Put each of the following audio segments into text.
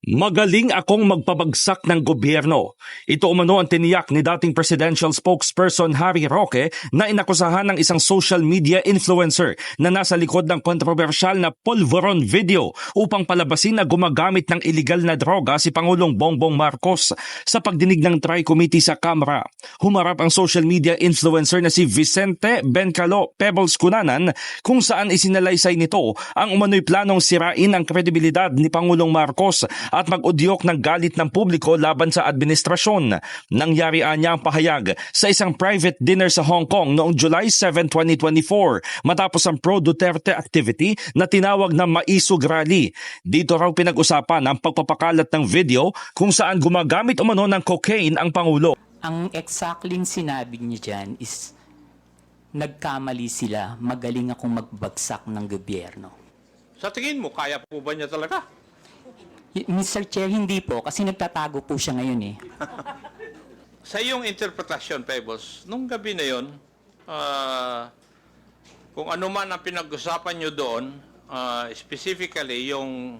Magaling akong magpabagsak ng gobyerno. Ito umano ang tiniyak ni dating presidential spokesperson Harry Roque na inakusahan ng isang social media influencer na nasa likod ng kontrobersyal na polvoron video upang palabasin na gumagamit ng illegal na droga si Pangulong Bongbong Marcos. Sa pagdinig ng Tri-Committee sa Kamara, humarap ang social media influencer na si Vicente Bencalo Pebbles Cunanan kung saan isinalaysay nito ang umano'y planong sirain ang kredibilidad ni Pangulong Marcos at mag-udyok ng galit ng publiko laban sa administrasyon. Nangyari anya ang pahayag sa isang private dinner sa Hong Kong noong July 7, 2024 matapos ang pro-Duterte activity na tinawag na Maisog Rally. Dito raw pinag-usapan ang pagpapakalat ng video kung saan gumagamit umano ng cocaine ang Pangulo. Ang exactly sinabi niya dyan is nagkamali sila, magaling akong magbagsak ng gobyerno. Sa tingin mo, kaya po ba niya talaga? Mr. Chair, hindi po, kasi nagtatago po siya ngayon eh. Sa iyong interpretasyon, Pebbles, nung gabi na yon, ah, kung ano man ang pinag-usapan nyo doon, ah, specifically yung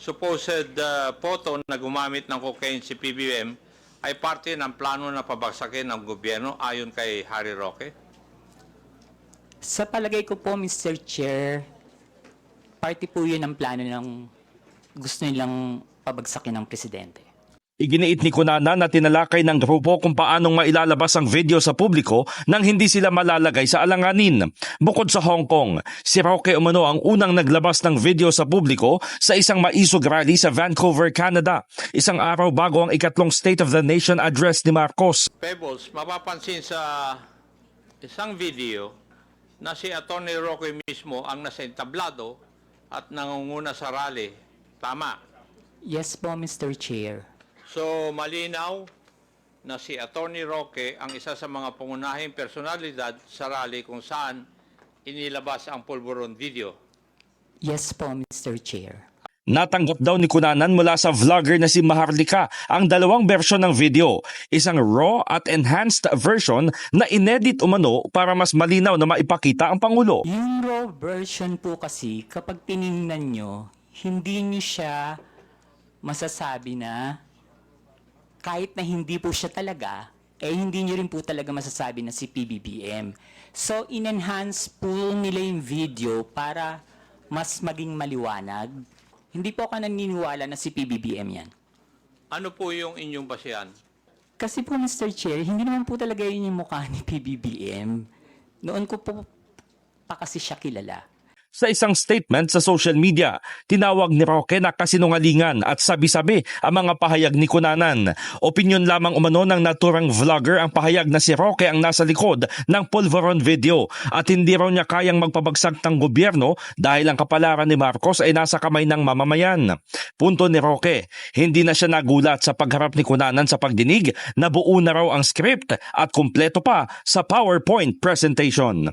supposed ah, photo na gumamit ng cocaine si PBM, ay parte ng plano na pabagsakin ng gobyerno ayon kay Harry Roque? Sa palagay ko po, Mr. Chair, party po yun ang plano ng gusto nilang pabagsakin ng presidente. Iginiit ni Kunana na tinalakay ng grupo kung paanong mailalabas ang video sa publiko nang hindi sila malalagay sa alanganin. Bukod sa Hong Kong, si Roque umano ang unang naglabas ng video sa publiko sa isang maisog rally sa Vancouver, Canada. Isang araw bago ang ikatlong State of the Nation address ni Marcos. Pebbles, mapapansin sa isang video na si Atty. Roque mismo ang nasa entablado at nangunguna sa rally. Tama. Yes po, Mr. Chair. So, malinaw na si Atty. Roque ang isa sa mga pangunahing personalidad sa rally kung saan inilabas ang pulburon video. Yes po, Mr. Chair. Natanggap daw ni Kunanan mula sa vlogger na si Maharlika ang dalawang version ng video, isang raw at enhanced version na inedit umano para mas malinaw na maipakita ang Pangulo. Yung raw version po kasi, kapag tiningnan nyo, hindi nyo siya masasabi na kahit na hindi po siya talaga, eh hindi nyo rin po talaga masasabi na si PBBM. So, in-enhance po nila yung video para mas maging maliwanag. Hindi po ako naniniwala na si PBBM yan. Ano po yung inyong basihan? Kasi po, Mr. Chair, hindi naman po talaga yun yung mukha ni PBBM. Noon ko po pa kasi siya kilala. Sa isang statement sa social media, tinawag ni Roque na kasinungalingan at sabi-sabi ang mga pahayag ni Kunanan. Opinyon lamang umano ng naturang vlogger ang pahayag na si Roque ang nasa likod ng Pulveron video at hindi raw niya kayang magpabagsak ng gobyerno dahil ang kapalaran ni Marcos ay nasa kamay ng mamamayan. Punto ni Roque, hindi na siya nagulat sa pagharap ni Kunanan sa pagdinig na buo na raw ang script at kumpleto pa sa PowerPoint presentation.